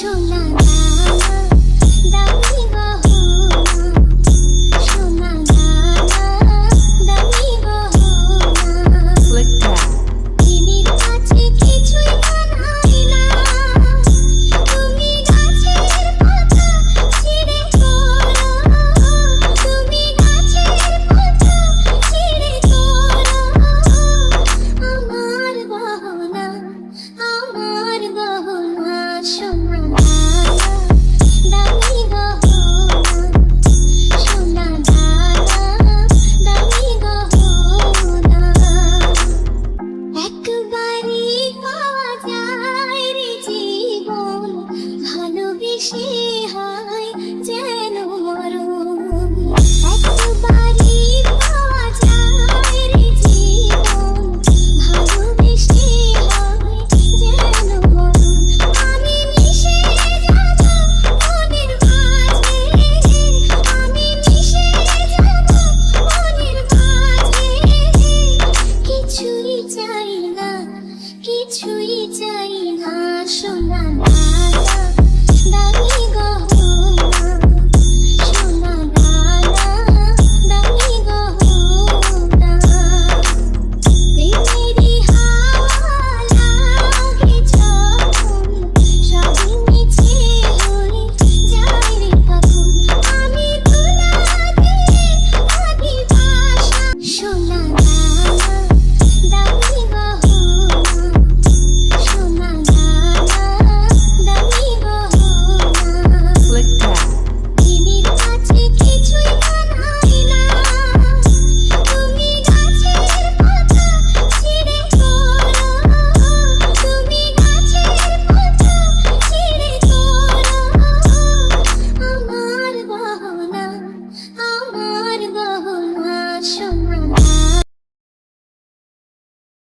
臭浪漫 নিশিহায় হয় যেন মরণ। আমি মিশে যাব মনের কিছুই চাই না কিছুই চাই